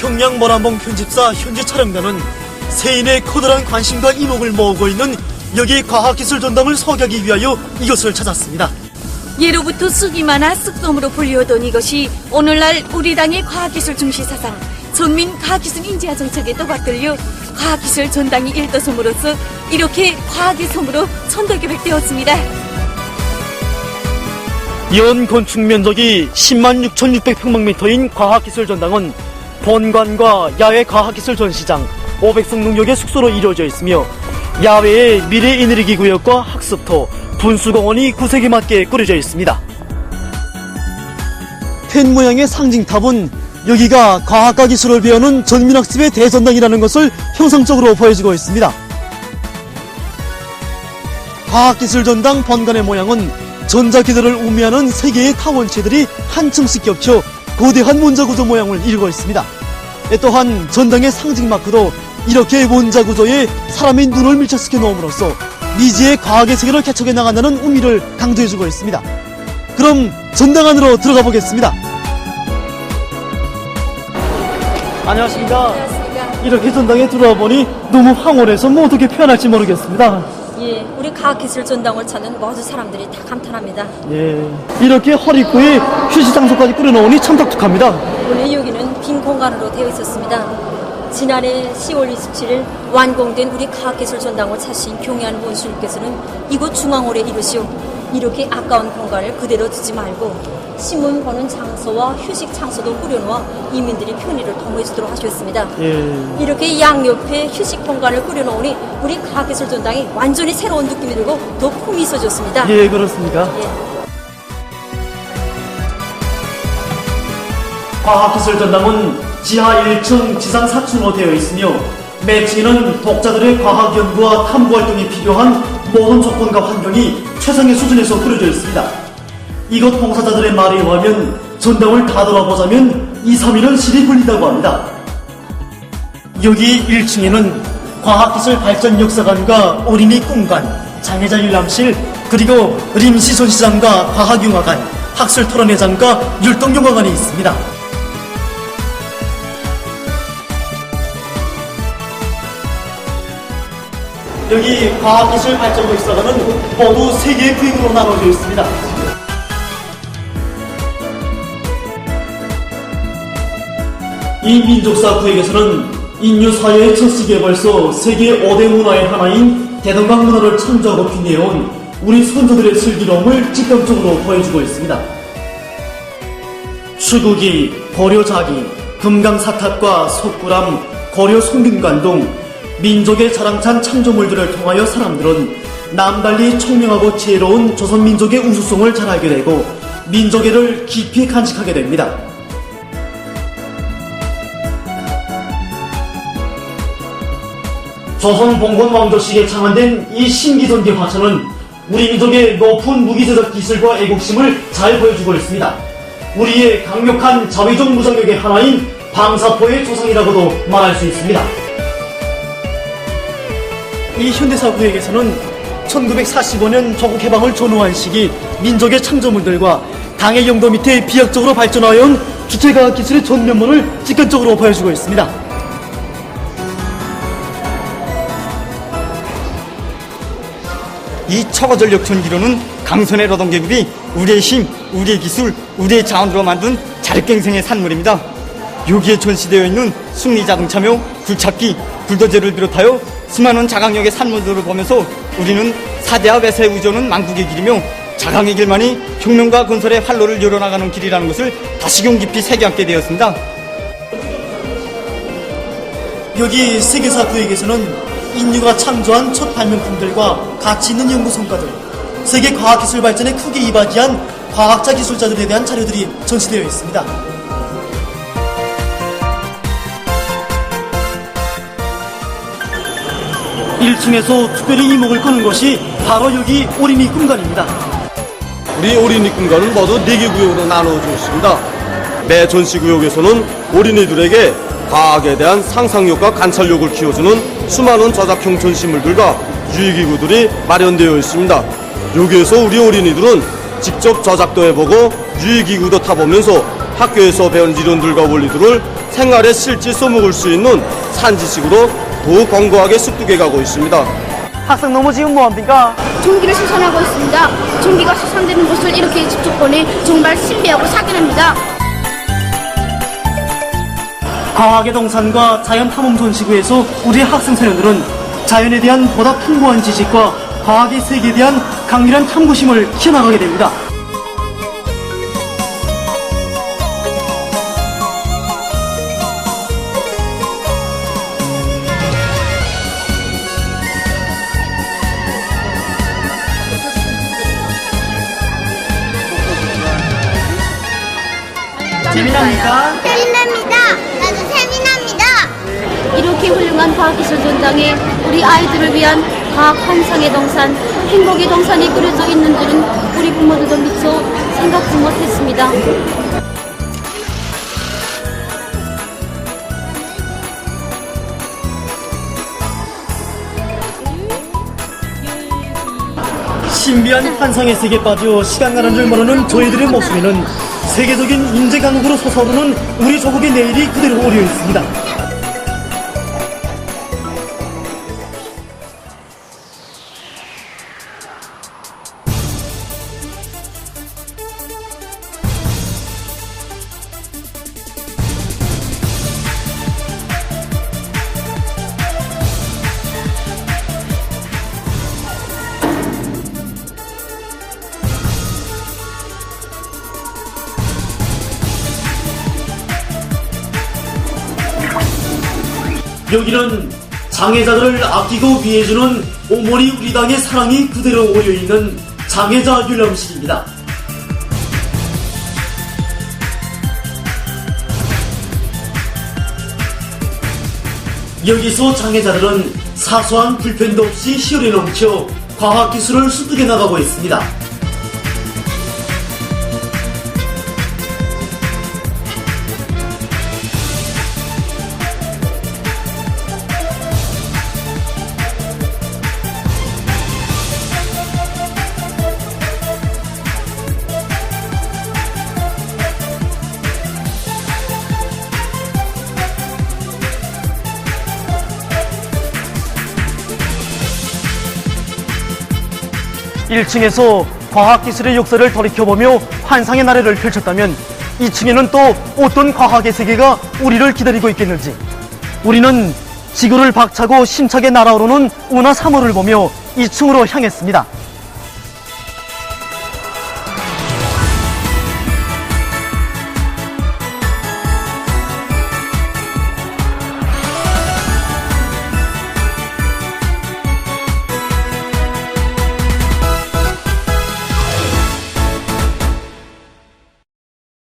평양 모란봉 편집사 현지 촬영단은 세인의 커다란 관심과 이목을 모으고 있는 여기 과학기술 전당을 소개하기 위하여 이것을 찾았습니다. 예로부터 쑥이 많아 쑥돔으로 불리우던 이것이 오늘날 우리 당의 과학기술 중시 사상 전민 과학기술 인지화 정책에 떠받들려 과학기술 전당이 일도섬으로서 이렇게 과학의 섬으로 천도교백되었습니다. 연 건축 면적이 10만 6,600평방미터인 과학기술 전당은 본관과 야외 과학기술 전시장, 500성 능력의 숙소로 이루어져 있으며 야외에 미래 에너지 구역과 학습터, 분수공원이 구색에 맞게 꾸려져 있습니다. 펜 모양의 상징탑은 여기가 과학과 기술을 배우는 전민학습의 대전당이라는 것을 형상적으로 보여주고 있습니다. 과학기술 전당 본관의 모양은 전자기술을 우미하는 세 개의 타원체들이 한 층씩 겹쳐 거대한 원자구조 모양을 이루고 있습니다. 또한 전당의 상징 마크도 이렇게 원자구조에 사람의 눈을 밀착시켜 놓음으로써 미지의 과학의 세계를 개척해 나간다는 의미를 강조해주고 있습니다. 그럼 전당 안으로 들어가 보겠습니다. 안녕하십니까. 이렇게 전당에 들어와 보니 너무 황홀해서 뭐 어떻게 표현할지 모르겠습니다. 예, 우리 과학기술 전당을 찾는 모든 사람들이 다 감탄합니다. 예. 이렇게 허리구에 휴식 장소까지 꾸려놓으니 참 독특합니다. 원래 여기는 빈 공간으로 되어 있었습니다. 지난해 10월 27일 완공된 우리 과학기술 전당을 찾으신 경애한 원수님께서는 이곳 중앙홀에 이르시오. 이렇게 아까운 공간을 그대로 두지 말고 신문 보는 장소와 휴식 장소도 꾸려놓아 이민들이 편의를 도모해 주도록 하셨습니다. 예. 이렇게 양옆에 휴식 공간을 꾸려놓으니 우리 과학기술 전당이 완전히 새로운 느낌이 들고 더 품이 있어졌습니다. 예, 그렇습니까? 예. 과학기술 전당은 지하 1층, 지상 4층으로 되어 있으며 매층에는 독자들의 과학 연구와 탐구 활동이 필요한 모든 조건과 환경이 최상의 수준에서 꾸려져 있습니다. 이곳 봉사자들의 말에 의하면 전당을 다 돌아보자면 2, 3일은 실이 걸린다고 합니다. 여기 1층에는 과학기술 발전 역사관과 어린이 꿈관, 장애자 일람실, 그리고 림시 전시장과 과학영화관, 학술 토론회장과 율동영화관이 있습니다. 여기 과학기술 발전 역사관은 모두 세 개의 구역으로 나눠져 있습니다. 이 민족사 구역에서는 인류 사회의 첫 시기에 세계 5대 문화의 하나인 대동강 문화를 창조하고 빛내온 우리 선조들의 슬기로움을 직감적으로 보여주고 있습니다. 추국이, 고려자기, 금강사탑과 석굴암, 고려 송균관 등 민족의 자랑찬 창조물들을 통하여 사람들은 남달리 총명하고 지혜로운 조선민족의 우수성을 잘 알게 되고 민족애를 깊이 간직하게 됩니다. 조선 봉건 왕조식에 창안된 이 신기전기 화천은 우리 민족의 높은 무기제작 기술과 애국심을 잘 보여주고 있습니다. 우리의 강력한 자위적 무장력의 하나인 방사포의 조상이라고도 말할 수 있습니다. 이 현대사 구역에서는 1945년 조국 해방을 전후한 시기 민족의 창조물들과 당의 영도 밑에 비약적으로 발전하여 온 주체과학 기술의 전 면모를 직관적으로 보여주고 있습니다. 이 초고전력 전기로는 강선의 노동계급이 우리의 힘, 우리의 기술, 우리의 자원으로 만든 자력갱생의 산물입니다. 여기에 전시되어 있는 승리 자동차며 굴착기, 불도저를 비롯하여 수많은 자강력의 산물들을 보면서 우리는 사대와 외세의 우주는 만국의 길이며 자강의 길만이 혁명과 건설의 활로를 열어나가는 길이라는 것을 다시금 깊이 새겨앉게 되었습니다. 여기 세계사 구역에서는 인류가 창조한 첫 발명품들과 가치 있는 연구 성과들, 세계 과학기술 발전에 크게 이바지한 과학자 기술자들에 대한 자료들이 전시되어 있습니다. 1층에서 특별히 이목을 끄는 것이 바로 여기 어린이 꿈관입니다. 우리 어린이 꿈과는 모두 4개 구역으로 나누어져 있습니다. 매 전시 구역에서는 어린이들에게 과학에 대한 상상력과 관찰력을 키워주는 수많은 저작형 전시물들과 유익기구들이 마련되어 있습니다. 여기에서 우리 어린이들은 직접 저작도 해보고 유익기구도 타보면서 학교에서 배운 이론들과 원리들을 생활에 실제 써먹을 수 있는 산지식으로 더욱 건강하게 습득해 가고 있습니다. 학생 너무 지금 뭐합니까? 종기를 수선하고 있습니다. 종기가 수선되는 곳을 이렇게 직접 보니 정말 신비하고 사기랍니다. 과학의 동산과 자연 탐험 전시구에서 우리 학생 소년들은 자연에 대한 보다 풍부한 지식과 과학의 세계에 대한 강렬한 탐구심을 키워나가게 됩니다. 재미납니까? 재미납니다. 나도 재미납니다. 이렇게 훌륭한 과학기술 전장에 우리 아이들을 위한 과학 환상의 동산, 행복의 동산이 그려져 있는 줄은 우리 부모들도 미처 생각지 못했습니다. 신비한 환상의 세계에 빠져 시간 가는 줄 모르는 저희들의 목소리는 세계적인 인재 강국으로 솟아오르는 우리 조국의 내일이 그대로 오려 있습니다. 여기는 장애자들을 아끼고 위해주는 오모리 우리 당의 사랑이 그대로 오려있는 장애자 율람실입니다. 여기서 장애자들은 사소한 불편도 없이 시열에 넘쳐 과학기술을 습득해 나가고 있습니다. 일층에서 과학기술의 역사를 돌이켜보며 환상의 나래를 펼쳤다면 2층에는 또 어떤 과학의 세계가 우리를 기다리고 있겠는지 우리는 지구를 박차고 심차게 날아오르는 운하 3호를 보며 2층으로 향했습니다.